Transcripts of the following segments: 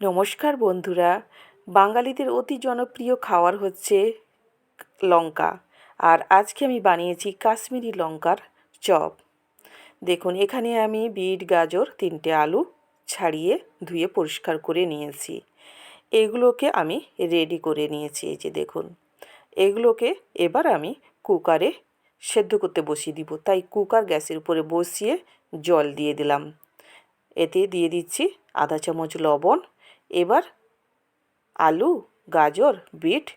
নমস্কার বন্ধুরা, বাঙালিদের অতি জনপ্রিয় খাবার হচ্ছে লঙ্কা। আর আজকে আমি বানিয়েছি কাশ্মীরি লঙ্কার চপ। দেখুন, এখানে আমি বিট, গাজর তিনটে আলু ছাড়িয়ে ধুয়ে পরিষ্কার করে নিয়েছি। এগুলোকে আমি রেডি করে নিয়েছি, এই যে দেখুন। এগুলোকে এবার আমি কুকারে সেদ্ধ করতে বসিয়ে দিব। তাই কুকার গ্যাসের উপরে বসিয়ে জল দিয়ে দিলাম। এতে দিয়ে দিচ্ছি আধা চামচ লবণ এবার আলু, গাজর, বিট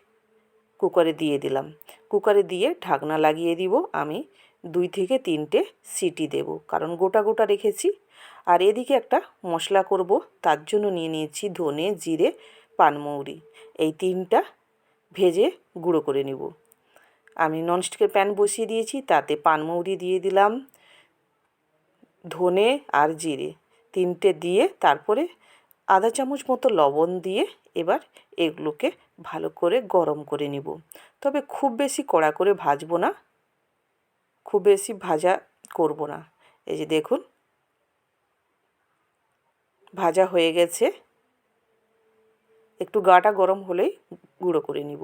কুকারে দিয়ে দিলাম। কুকারে দিয়ে ঢাকনা লাগিয়ে দিব। আমি দুই থেকে তিনটে সিটি দেব। কারণ গোটা গোটা রেখেছি। আর এদিকে একটা মশলা করব। তার জন্য নিয়ে নিয়েছি ধনে, জিরে, পানমৌরি। এই তিনটা ভেজে গুঁড়ো করে নিব। আমি ননস্টিকের প্যান বসিয়ে দিয়েছি। তাতে পানমৌরি দিয়ে দিলাম, ধনে আর জিরে। তিনটে দিয়ে তারপরে আধা চামচ মতো লবণ দিয়ে এবার এগুলোকে ভালো করে গরম করে নিব। তবে খুব বেশি কড়া করে ভাজবো না। খুব বেশি ভাজা করব না। এই যে দেখুন। ভাজা হয়ে গেছে। একটু গাটা গরম হলেই গুঁড়ো করে নিব।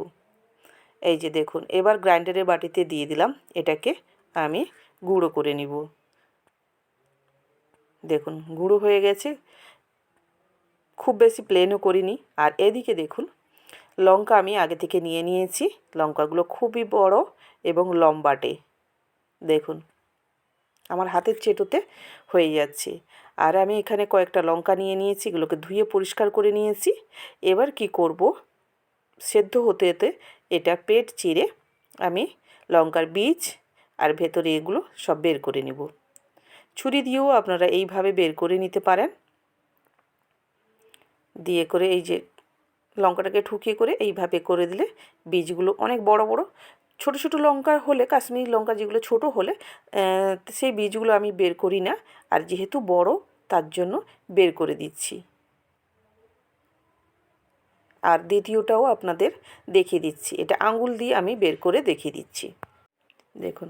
এই যে দেখুন, এবার গ্রাইন্ডারের বাটিতে দিয়ে দিলাম। এটাকে আমি গুঁড়ো করে নিব। দেখুন, গুঁড়ো হয়ে গেছে। খুব বেশি প্লেনও করিনি। আর এদিকে দেখুন, লঙ্কা আমি আগে থেকে নিয়ে নিয়েছি। লঙ্কাগুলো খুবই বড় এবং লম্বাটে। দেখুন, আমার হাতের চেটোতে হয়ে যাচ্ছে। আর আমি এখানে কয়েকটা লঙ্কা নিয়ে নিয়েছি, এগুলোকে ধুয়ে পরিষ্কার করে নিয়েছি। এবার কি করব? সেদ্ধ হতে হতে এটা পেট চিরে আমি লঙ্কার বীজ আর ভেতরে এগুলো সব বের করে নেব। ছুরি দিয়েও আপনারা এইভাবে বের করে নিতে পারেন। দিয়ে করে এই যে লঙ্কাটাকে ঠুকিয়ে করে এইভাবে করে দিলে বীজগুলো অনেক বড় বড়। ছোট ছোট লঙ্কা হলে, কাশ্মীরি লঙ্কা যেগুলো ছোট হলে সেই বীজগুলো আমি বের করি না। আর যেহেতু বড়, তার জন্য বের করে দিচ্ছি। আর দ্বিতীয়টাও আপনাদের দেখিয়ে দিচ্ছি। এটা আঙুল দিয়ে আমি বের করে দেখিয়ে দিচ্ছি। দেখুন,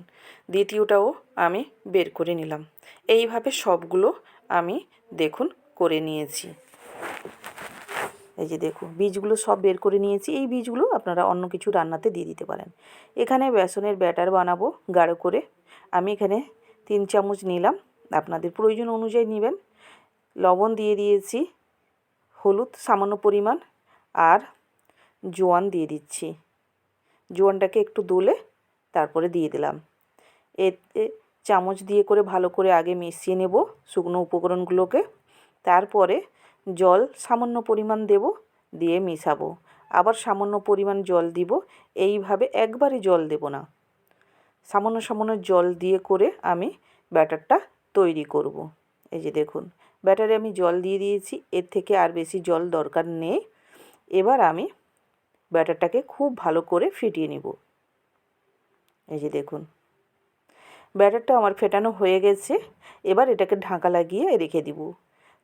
দ্বিতীয়টাও আমি বের করে নিলাম। এইভাবে সবগুলো আমি দেখুন করে নিয়েছি। এই যে দেখুন, বীজগুলো সব বের করে নিয়েছি। এই বীজগুলো আপনারা অন্য কিছু রান্নাতে দিয়ে দিতে পারেন। এখানে বেসনের ব্যাটার বানাবো গাঢ় করে। আমি এখানে তিন চামচ নিলাম। আপনাদের প্রয়োজন অনুযায়ী নেবেন। লবণ দিয়ে দিয়েছি, হলুদ সামান্য পরিমাণ আর জোয়ান দিয়ে দিচ্ছি। জোয়ানটাকে একটু দোলে তারপরে দিয়ে দিলাম। এতে চামচ দিয়ে করে ভালো করে আগে মিশিয়ে নেব শুকনো উপকরণগুলোকে। তারপরে জল সামান্য পরিমাণ দেব, দিয়ে মিশাবো। আবার সামান্য পরিমাণ জল দিব, এইভাবে একবারে জল দেব না। সামান্য সামান্য জল দিয়ে করে আমি ব্যাটারটা তৈরি করব। এই যে দেখুন, ব্যাটারে আমি জল দিয়ে দিয়েছি, এর থেকে আর বেশি জল দরকার নেই। এবার আমি ব্যাটারটাকে খুব ভালো করে ফিটিয়ে নিব। এই যে দেখুন, ব্যাটারটা আমার ফেটানো হয়ে গেছে। এবার এটাকে ঢাকা লাগিয়ে রেখে দিব।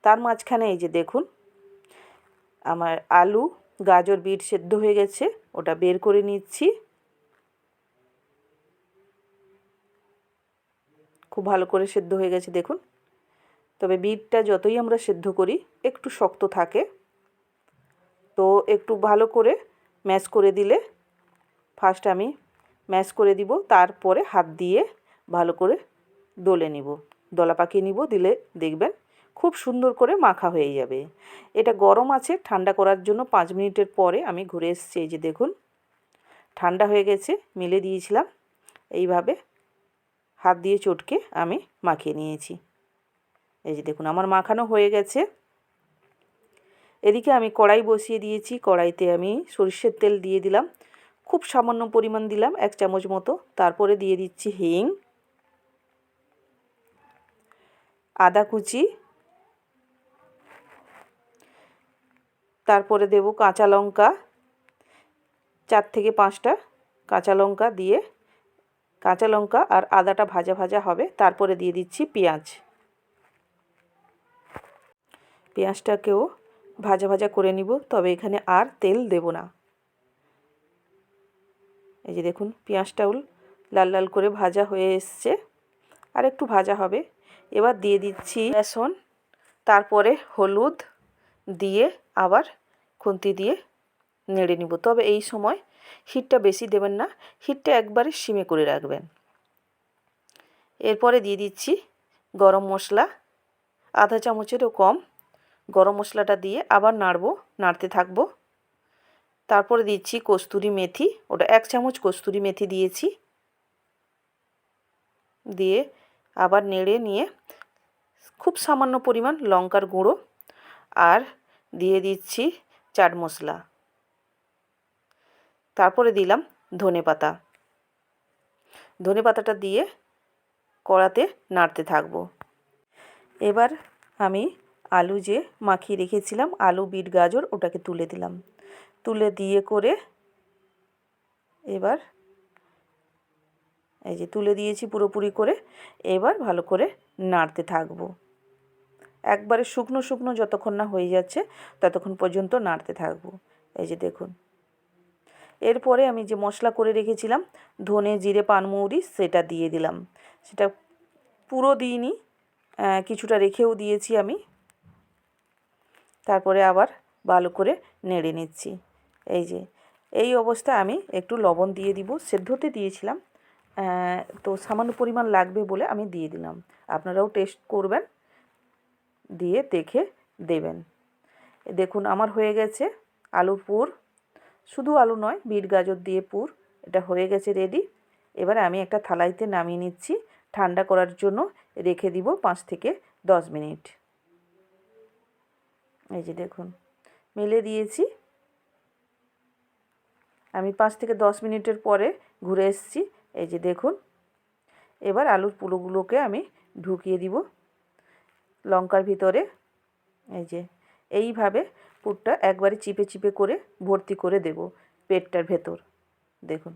তার মাঝখানে এই যে দেখুন, আমার আলু, গাজর, বিট সেদ্ধ হয়ে গেছে, ওটা বের করে নিচ্ছি। খুব ভালো করে সেদ্ধ হয়ে গেছে, দেখুন। তবে বিটটা যতই আমরা সেদ্ধ করি, একটু শক্ত থাকে। তো একটু ভালো করে ম্যাশ করে দিলে ফার্স্ট আমি ম্যাশ করে দিব, তারপরে হাত দিয়ে ভালো করে দলে নিব। দলা পাকিয়ে নিব, দিলে দেখবেন খুব সুন্দর করে মাখা হয়ে যাবে। এটা গরম আছে, ঠান্ডা করার জন্য পাঁচ মিনিটের পরে আমি ঘুরে এসেছি, এই যে দেখুন। ঠান্ডা হয়ে গেছে, মিলে দিয়েছিলাম। এইভাবে হাত দিয়ে চটকে আমি মাখিয়ে নিয়েছি। এই যে দেখুন, আমার মাখানো হয়ে গেছে। এদিকে আমি কড়াই বসিয়ে দিয়েছি, কড়াইতে আমি সরিষের তেল দিয়ে দিলাম। খুব সামান্য পরিমাণ দিলাম, এক চামচ মতো। তারপরে দিয়ে দিচ্ছি হিং, আদা কুচি তারপরে দেব কাঁচা লঙ্কা। চার থেকে পাঁচটা কাঁচা লঙ্কা দিয়ে কাঁচা লঙ্কা আর আদাটা ভাজা ভাজা হবে, তারপরে দিয়ে দিচ্ছি পেঁয়াজ। পেঁয়াজটাকেও ভাজা ভাজা করে নিব, তবে এখানে আর তেল দেব না। এই যে দেখুন, পেঁয়াজটাও লাল লাল করে ভাজা হয়ে এসছে, আর একটু ভাজা হবে। এবার দিয়ে দিচ্ছি বেসন তারপরে হলুদ দিয়ে আবার খুন্তি দিয়ে নেড়ে নিব। তবে এই সময় হিটটা বেশি দেবেন না, হিটটা একবারে সিমে করে রাখবেন। এরপরে দিয়ে দিচ্ছি গরম মশলা। আধা চামচেরও কম গরম মশলাটা দিয়ে আবার নাড়বো, নাড়তে থাকব। তারপরে দিচ্ছি কস্তুরি মেথি, ওটা এক চামচ কস্তুরি মেথি দিয়েছি। দিয়ে আবার নেড়ে নিয়ে খুব সামান্য পরিমাণ লঙ্কার গুঁড়ো আর দিয়ে দিচ্ছি চাট মশলা। তারপরে দিলাম ধনে পাতা। ধনে পাতাটা দিয়ে কড়াতে নাড়তে থাকব। এবার আমি আলু যে মাখিয়ে রেখেছিলাম, আলু, বিট, গাজর, ওটাকে তুলে দিলাম। তুলে দিয়ে করে এবার এই যে তুলে দিয়েছি পুরোপুরি করে, এবার ভালো করে নাড়তে থাকব। একবারে শুকনো শুকনো যতক্ষণ না হয়ে যাচ্ছে, ততক্ষণ পর্যন্ত নাড়তে থাকব। এই যে দেখুন। এরপরে আমি যে মশলা করে রেখেছিলাম, ধনে, জিরে পানমৌরি সেটা দিয়ে দিলাম। সেটা পুরো দিইনি কিছুটা রেখেও দিয়েছি আমি। তারপরে আবার ভালো করে নেড়ে নিচ্ছি। এই যে, এই অবস্থায় আমি একটু লবণ দিয়ে দিব। সেদ্ধতে দিয়েছিলাম তো সামান্য পরিমাণ লাগবে বলে আমি দিয়ে দিলাম। আপনারাও টেস্ট করবেন। দিয়ে দেখে দেবেন। দেখুন, আমার হয়ে গেছে আলুর পুর। শুধু আলু নয়, বিট গাজর দিয়ে পুর। এটা হয়ে গেছে রেডি এবার আমি একটা থালাইতে নামিয়ে নিচ্ছি। ঠান্ডা করার জন্য রেখে দিব পাঁচ থেকে দশ মিনিট। এই যে দেখুন, মেলে দিয়েছি। আমি পাঁচ থেকে দশ মিনিটের পরে ঘুরে এসেছি। এই যে দেখুন, এবার আলুর পুলোগুলোকে আমি ঢুকিয়ে দিব। লঙ্কার ভিতরে, এই যে, এইভাবে পুরটা একবারে চিপে চিপে করে ভর্তি করে দেব পেটটার ভেতর। দেখুন।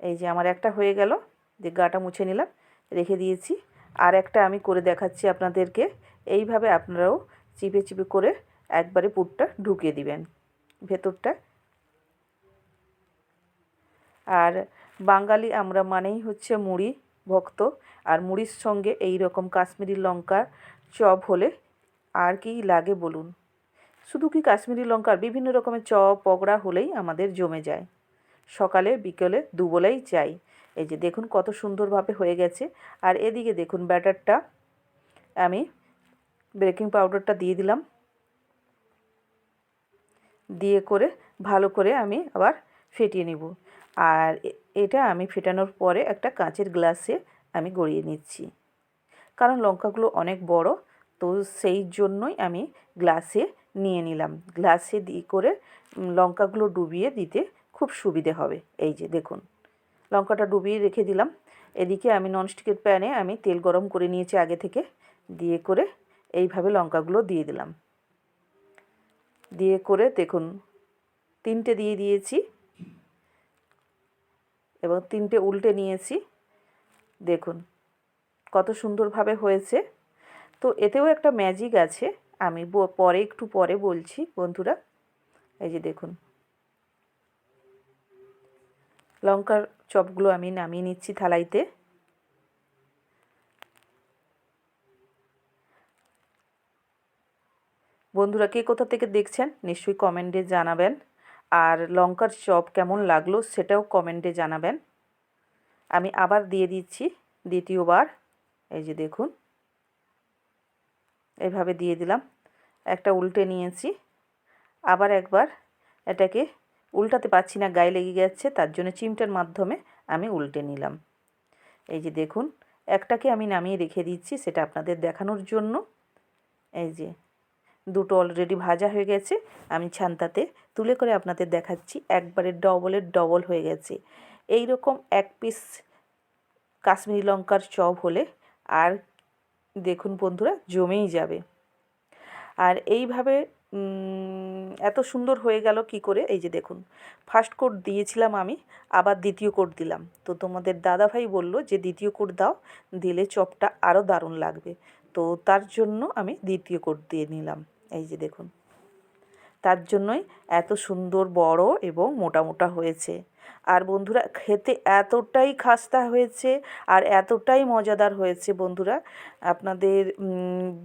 এই যে, আমার একটা হয়ে গেল, যে গাটা মুছে নিলাম, রেখে দিয়েছি। আর একটা আমি করে দেখাচ্ছি আপনাদেরকে, এইভাবে আপনারাও চিপে চিপে করে একবারে পুরটা ঢুকিয়ে দিবেন ভেতরটা। আর বাঙালি আমরা মানেই হচ্ছে মুড়ি ভক্ত। আর মুড়ির সঙ্গে এই রকম কাশ্মীরি লঙ্কা চপ হলে আর কি লাগে বলুন? শুধু কি কাশ্মীরি লঙ্কার? বিভিন্ন রকমের চপ, পকড়া হলেই আমাদের জমে যায়। সকালে, বিকেলে দুবেলাই চাই। এই যে দেখুন কত সুন্দরভাবে হয়ে গেছে। আর এদিকে দেখুন ব্যাটারটা। আমি বেকিং পাউডারটা দিয়ে দিলাম। দিয়ে করে, ভালো করে আমি আবার ফেটিয়ে নিব। আর এটা আমি ফেটানোর পরে একটা কাঁচের গ্লাসে আমি গড়িয়ে নিচ্ছি। কারণ লঙ্কাগুলো অনেক বড়, তো সেই জন্যই আমি গ্লাসে নিয়ে নিলাম। গ্লাসে দিয়ে করে লঙ্কাগুলো ডুবিয়ে দিতে খুব সুবিধে হবে। এই যে দেখুন, লঙ্কাটা ডুবিয়ে রেখে দিলাম। এদিকে আমি ননস্টিকের প্যানে আমি তেল গরম করে নিয়েছি আগে থেকে, দিয়ে করে এইভাবে লঙ্কাগুলো দিয়ে দিলাম। দিয়ে করে দেখুন, তিনটে দিয়ে দিয়েছি। এবং তিনটে উল্টে নিয়েছি। দেখুন, কত সুন্দরভাবে হয়েছে। তো এতেও একটা ম্যাজিক আছে। আমি পরে, একটু পরে বলছি বন্ধুরা। এই যে দেখুন। লঙ্কার চপগুলো আমি নামিয়ে নিচ্ছি থালাইতে। বন্ধুরা, কে কোথা থেকে দেখছেন, নিশ্চয়ই কমেন্টে জানাবেন। আর লঙ্কার চপ কেমন লাগল সেটাও কমেন্টে জানাবেন। আমি আবার দিয়ে দিচ্ছি দ্বিতীয়বার, এই যে দেখুন। এভাবে দিয়ে দিলাম, একটা উল্টে নিয়েছি। আবার একবার এটাকে উল্টাতে পারছি না, গায়ে লেগে যাচ্ছে তার জন্য চিমটার মাধ্যমে আমি উল্টে নিলাম। এই যে দেখুন, একটাকে আমি নামিয়ে রেখে দিচ্ছি, সেটা আপনাদের দেখানোর জন্য। এই যে দুটো অলরেডি ভাজা হয়ে গেছে। আমি ছান্তাতে তুলে করে আপনাদের দেখাচ্ছি, একবারে ডবলের ডবল হয়ে গেছে। এই রকম এক পিস কাশ্মীরি লঙ্কার চপ হলে আর দেখুন বন্ধুরা, জমেই যাবে। আর এইভাবে এত সুন্দর হয়ে গেল কি করে? এই যে দেখুন ফার্স্ট কোট দিয়েছিলাম আমি, আবার দ্বিতীয় কোট দিলাম। তো তোমাদের দাদাভাই বলল যে, দ্বিতীয় কোট দাও, দিলে চপটা আরও দারুণ লাগবে। তো তার জন্য আমি দ্বিতীয় কোট দিয়ে নিলাম। এই যে দেখুন। তার জন্যই এত সুন্দর, বড় এবং মোটা মোটা হয়েছে। আর বন্ধুরা, খেতে এতটাই খাস্তা হয়েছে আর এতটাই মজাদার হয়েছে বন্ধুরা, আপনাদের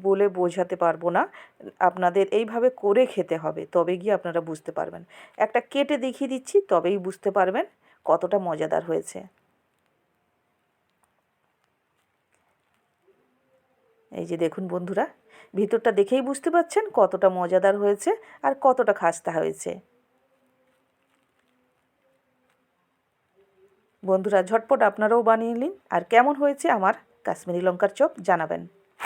বলে বোঝাতে পারব না। আপনাদের এইভাবে করে খেতে হবে, তবে গিয়ে আপনারা বুঝতে পারবেন। একটা কেটে দেখিয়ে দিচ্ছি, তবেই বুঝতে পারবেন কতটা মজাদার হয়েছে। এই যে দেখুন বন্ধুরা, ভিতরটা দেখেই বুঝতে পাচ্ছেন কতটা মজাদার হয়েছে আর কতটা খাস্তা হয়েছে। বন্ধুরা, ঝটপট আপনারাও বানিয়ে নিন আর কেমন হয়েছে আমার কাশ্মীরি লঙ্কার চপ জানাবেন।